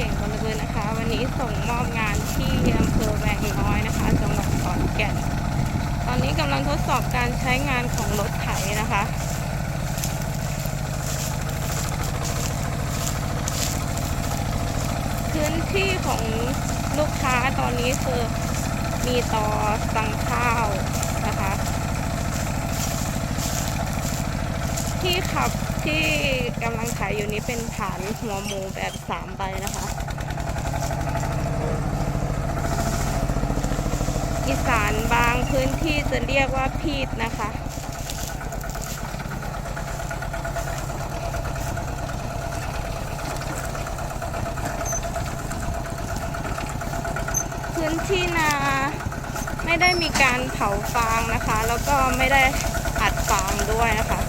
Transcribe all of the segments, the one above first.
ก่งบริบูรณ์นะคะ วันนี้ส่งมอบงานที่อำเภอแวงน้อยนะคะจังหวัดขอนแก่น ตอนนี้กำลังทดสอบการใช้งานของรถไถนะคะพื้นที่ของลูกค้าตอนนี้คือมีต่อสั่งข้าวนะคะ ที่ขับที่กำลังขายอยู่นี้เป็นฐานหัวหมูแบบสามใบนะคะ อีสานบางพื้นที่จะเรียกว่าพีดนะคะ พื้นที่นาไม่ได้มีการเผาฟางนะคะ แล้วก็ไม่ได้อัดฟางด้วยนะคะ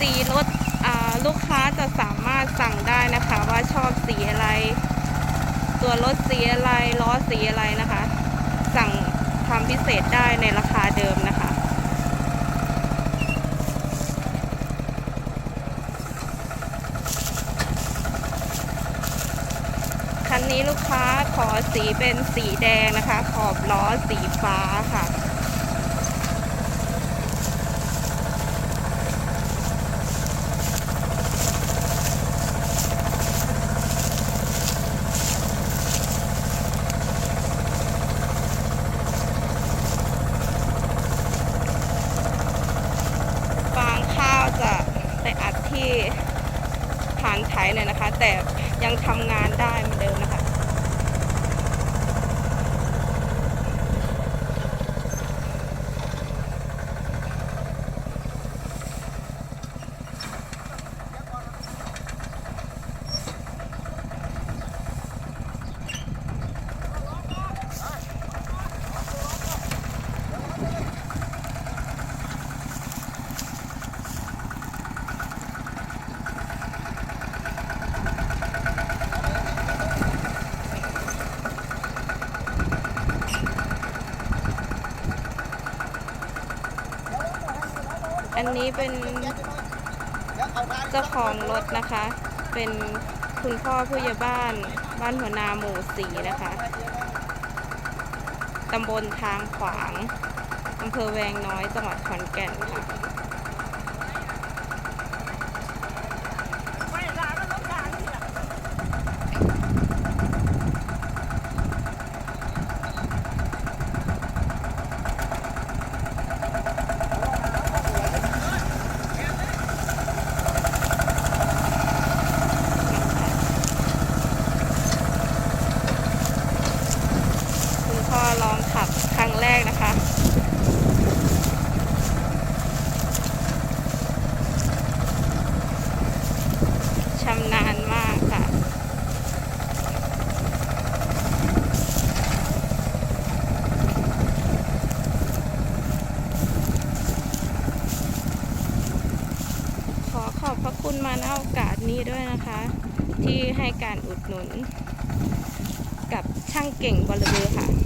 สี รถลูกค้าจะสามารถสั่งได้นะคะว่าชอบสีอะไร ตัวรถสีอะไรล้อสีอะไรนะคะ สั่งทำพิเศษได้ในราคาเดิมนะคะคันนี้ลูกค้าขอสีเป็นสีแดงนะคะ ขอบล้อสีฟ้าค่ะ ฟางข้าวจะไปอัดที่ฐานไถหน่อยนะคะ แต่ยังทำงานได้เหมือนเดิมนะคะ อั นี้เป็นเจ้าของรถนะคะ เป็นคุณพ่อผู้ใหญ่บ้านบ้านหัวนาหมู่สีนะคะตำบลทางขวางอำเภอแวงน้อยจังหวัดขอนแก่นค่ะ คุณพ่อลองขับครั้ งแรกนะคะ ชำนาญมากค่ะ ขอขอบพระคุณมาณโอกาสนี้ด้วยนะคะ ที่ให้การอุดหนุน กับช่างเก่งบอลเบือค่ะ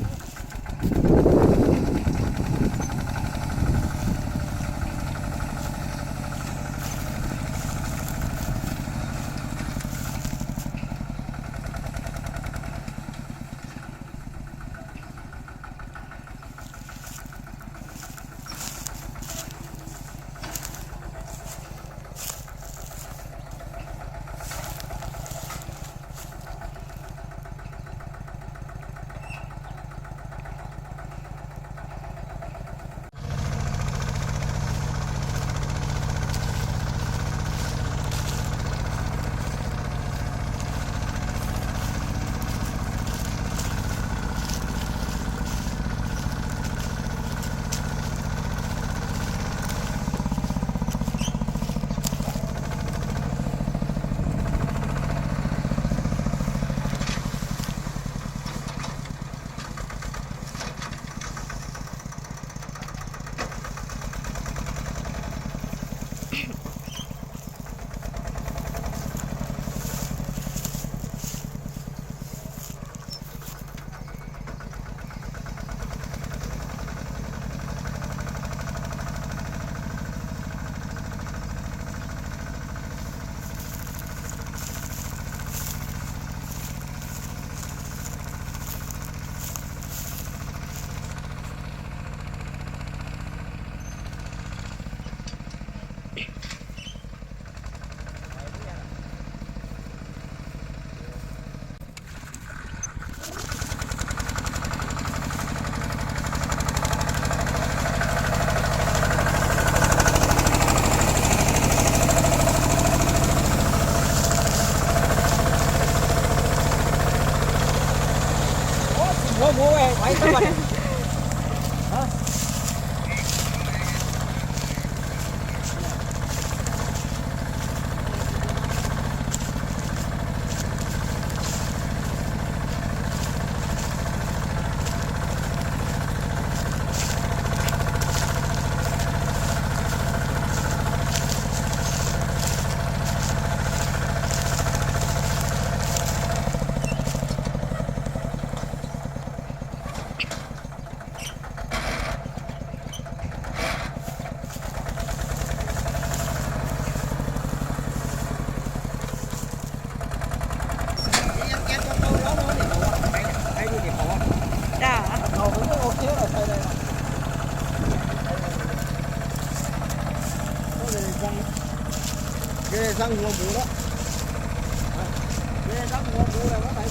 많이떨 어.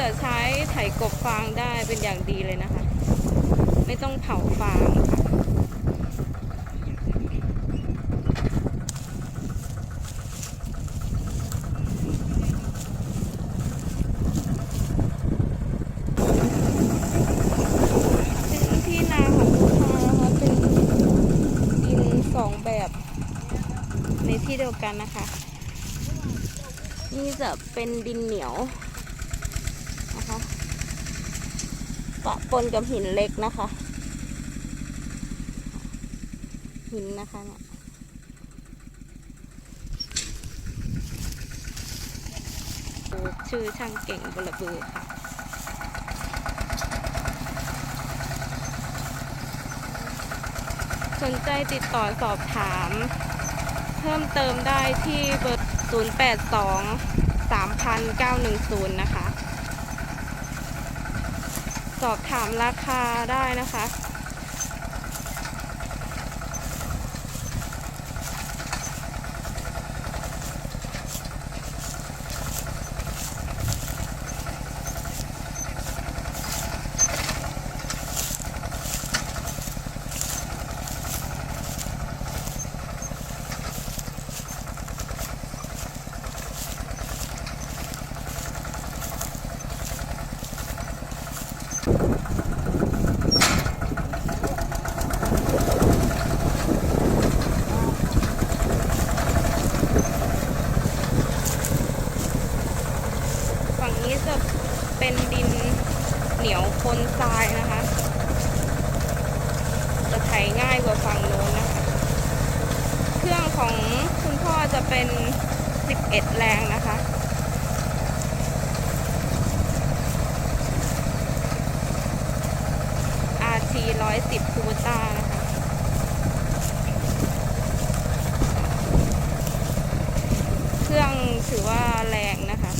จะใช้ไถกบฟางได้เป็นอย่างดีเลยนะคะ ไม่ต้องเผาฟางค่ะเป็นที่นาของลูกค้านะคะเป็นดินสองแบบในที่เดียวกันนะคะ นี่จะเป็นดินเหนียวนะคะ ปะปนกับหินเล็กนะคะ หินนะคะเนี่ยชื่อช่างเก่งบลบือค่ะสนใจติดต่อสอบถาม เพิ่มเติมได้ที่เบอร์ 082 3,910 นะคะ สอบถามราคาได้นะคะ ฝั่งนี้จะเป็นดินเหนียวปนทรายนะคะ จะไถง่ายกว่าฝั่งโน้นนะคะ เครื่องของคุณพ่อจะเป็น 11 แรงนะคะ RT 110คูต้านะคะ เครื่องถือว่าแรงนะคะ